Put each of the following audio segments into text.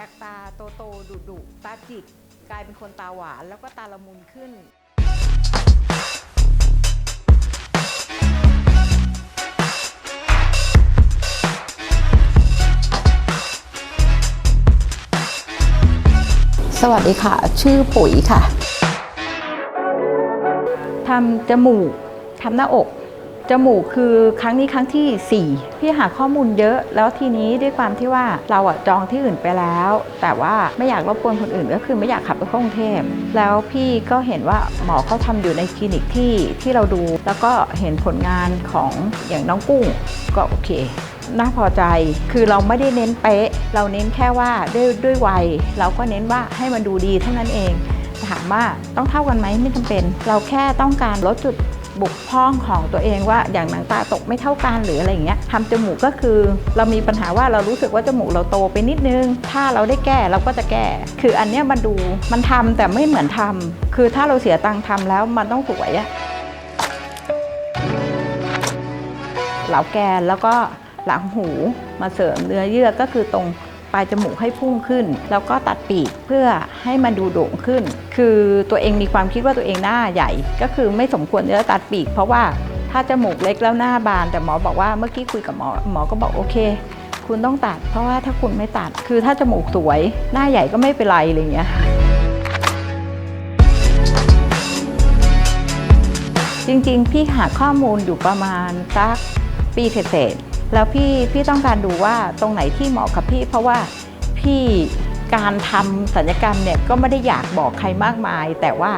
จากตาโตโตดุดุตาจิกกลายเป็นคนตาหวาน แล้วก็ตาละมุนขึ้น สวัสดีค่ะ ชื่อปุ๋ยค่ะทำจมูกทำหน้าอก จมูกคือครั้งนี้ครั้งที่ 4 พี่หาข้อมูลเยอะ แล้วทีนี้ด้วยความที่ว่าเราอะจองที่อื่นไปแล้ว แต่ว่าไม่อยากรบกวนคนอื่นก็คือไม่อยากขับไปเข้ากรุงเทพแล้วพี่ก็เห็นว่าหมอเขาทำอยู่ในคลินิกที่ที่เราดู แล้วก็เห็นผลงานของอย่างน้องกุ้งก็โอเคน่าพอใจ คือเราไม่ได้เน้นเป๊ะ เราเน้นแค่ว่าด้วยด้วยวัย เราก็เน้นว่าให้มันดูดีเท่านั้นเอง ถามว่าต้องเท่ากันไหมไม่จำเป็น เราแค่ต้องการลดจุด บุกพร่องของตัวเองว่าอย่างหนังตาตกไม่เท่ากันหรืออะไรอย่างเงี้ยทำจมูกก็คือเรามีปัญหาว่าเรารู้สึกว่าจมูกเราโตไปนิดนึง ถ้าเราได้แก้เราก็จะแก้ คืออันเนี้ยมันดูมันทำแต่ไม่เหมือนทำคือถ้าเราเสียตังค์ทำแล้วมันต้องสวยอะเหลาแกนแล้วก็หลังหูมาเสริมเนื้อเยื่อก็คือตรง ปลายจมูกให้พุ่งขึ้น แล้วก็ตัดปีกเพื่อให้มันดูโด่งขึ้น คือตัวเองมีความคิดว่าตัวเองหน้าใหญ่ ก็คือไม่สมควรจะตัดปีก เพราะว่าถ้าจมูกเล็กแล้วหน้าบาน แต่หมอบอกว่าเมื่อกี้คุยกับหมอหมอก็บอกโอเค คุณต้องตัด เพราะว่าถ้าคุณไม่ตัด คือถ้าจมูกสวย หน้าใหญ่ก็ไม่เป็นไรอะไรอย่างเงี้ยจริงๆ พี่หาข้อมูลอยู่ประมาณสักปีเศษ แล้วพี่พี่ต้องการดูว่าตรงไหนที่เหมาะกับพี่ เพราะว่าพี่การทำสัญญกรรมเนี่ยก็ไม่ได้อยากบอกใครมากมาย แต่ว่า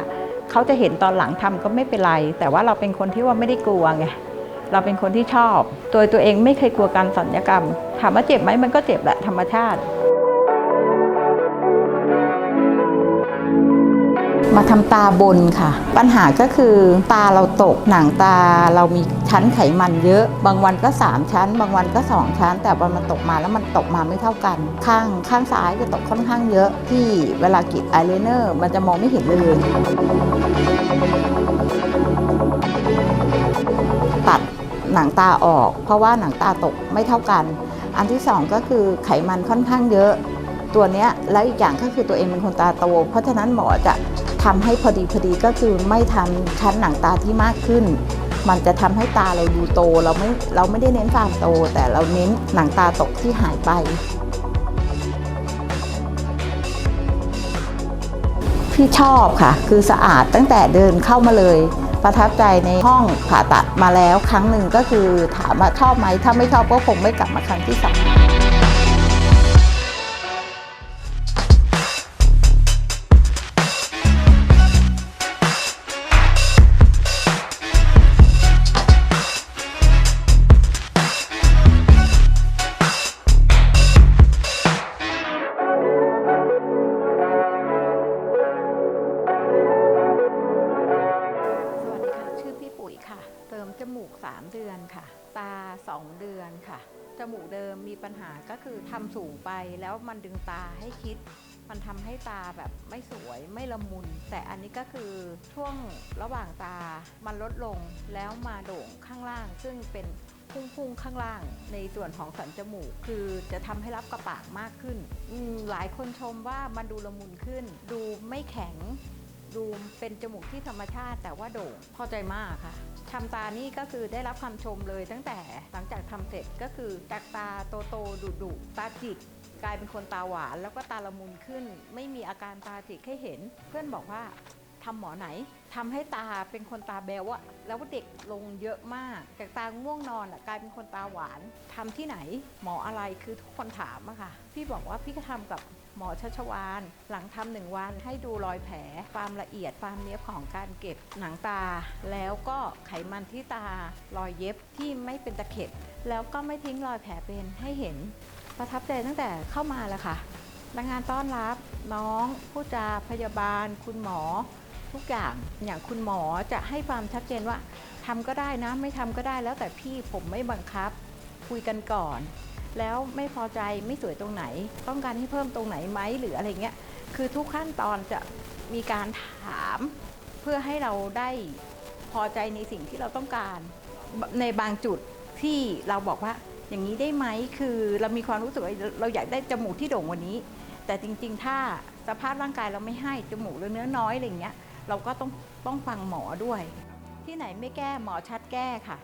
เขาจะเห็นตอนหลังทำก็ไม่เป็นไร แต่ว่าเราเป็นคนที่ว่าไม่ได้กลัวไงเราเป็นคนที่ชอบ ตัวตัวเองไม่เคยกลัวการสัญญกรรมถามว่าเจ็บไหมมันก็เจ็บแหละธรรมชาติ มาทำตาบนค่ะ ปัญหาก็คือตาเราตกหนังตาเรามี ชั้นไขมันเยอะ บางวันก็ 3 ชั้น บางวันก็ 2 ชั้น แต่พอมันตกมาแล้วมันตกมาไม่เท่ากัน ข้างข้างซ้ายจะตกค่อนข้างเยอะที่เวลากรีดอายไลเนอร์มันจะมองไม่เห็นเลยตัดหนังตาออก เพราะว่าหนังตาตกไม่เท่ากัน อันที่สองก็คือไขมันค่อนข้างเยอะตัวเนี้ยแล้วอีกอย่างก็คือตัวเองเป็นคนตาโต เพราะฉะนั้นหมอจะทำให้พอดีพอดีก็คือไม่ทำชั้นหนังตาที่มากขึ้น มันจะทำให้ตาเราดูโต เราไม่เราไม่ได้เน้นความโต แต่เราเน้นหนังตาตกที่หายไปพี่ชอบค่ะ คือสะอาดตั้งแต่เดินเข้ามาเลยประทับใจในห้องผ่าตัดมาแล้วครั้งหนึ่งก็คือถามว่าชอบไหมถ้าไม่ชอบก็คงไม่กลับมาครั้งที่สอง ค่ะ จมูกเดิมมีปัญหาก็คือทำสูงไปแล้วมันดึงตาให้คิด มันทำให้ตาแบบไม่สวยไม่ละมุน แต่อันนี้ก็คือช่วงระหว่างตามันลดลงแล้วมาโด่งข้างล่าง ซึ่งเป็นพุ่งๆข้างล่างในส่วนของสันจมูก คือจะทำให้รับกระปากมากขึ้น หลายคนชมว่ามันดูละมุนขึ้น ดูไม่แข็ง ดูเป็นจมูกที่ธรรมชาติแต่ว่าโด่งพอใจมากค่ะทำตานี่ก็คือได้รับคำชมเลยตั้งแต่หลังจากทำเสร็จก็คือจากตาโตโตดุดุตาจิกกลายเป็นคนตาหวาน แล้วก็ตาละมุนขึ้น ไม่มีอาการตาจิกให้เห็น เพื่อนบอกว่า ทำหมอไหนทำให้ตาเป็นคนตาแบวอะแล้วเด็กลงเยอะมากจากตาง่วงนอนอะกลายเป็นคนตาหวานทำที่ไหน หมออะไรคือทุกคนถามอะค่ะ พี่บอกว่าพี่ก็ทำกับหมอชัชวานหลังทำหนึ่งวันให้ดูรอยแผล ความละเอียดความเนี้ยของการเก็บหนังตา แล้วก็ไขมันที่ตารอยเย็บที่ไม่เป็นตะเข็บ แล้วก็ไม่ทิ้งรอยแผลเป็นให้เห็น ประทับใจตั้งแต่เข้ามาแล้วค่ะพนักงานต้อนรับน้องผู้จาพยาบาล คุณหมอ ทุกอย่างอย่างคุณหมอจะให้ความชัดเจนว่าทำก็ได้นะ ไม่ทำก็ได้แล้วแต่พี่ผมไม่บังคับ คุยกันก่อน แล้วไม่พอใจไม่สวยตรงไหน ต้องการให้เพิ่มตรงไหนไหมหรืออะไรเงี้ยคือทุกขั้นตอนจะมีการถามเพื่อให้เราได้พอใจในสิ่งที่เราต้องการในบางจุดที่เราบอกว่าอย่างนี้ได้ไหมคือเรามีความรู้สึกว่าเราอยากได้จมูกที่โด่งกวันนี้ แต่จริง ๆ ถ้าสภาพร่างกายเราไม่ให้จมูกหรือเนื้อน้อยอะไรเงี้ย เราก็ต้องต้องฟังหมอด้วย ที่ไหนไม่แก้หมอชัดแก้ค่ะ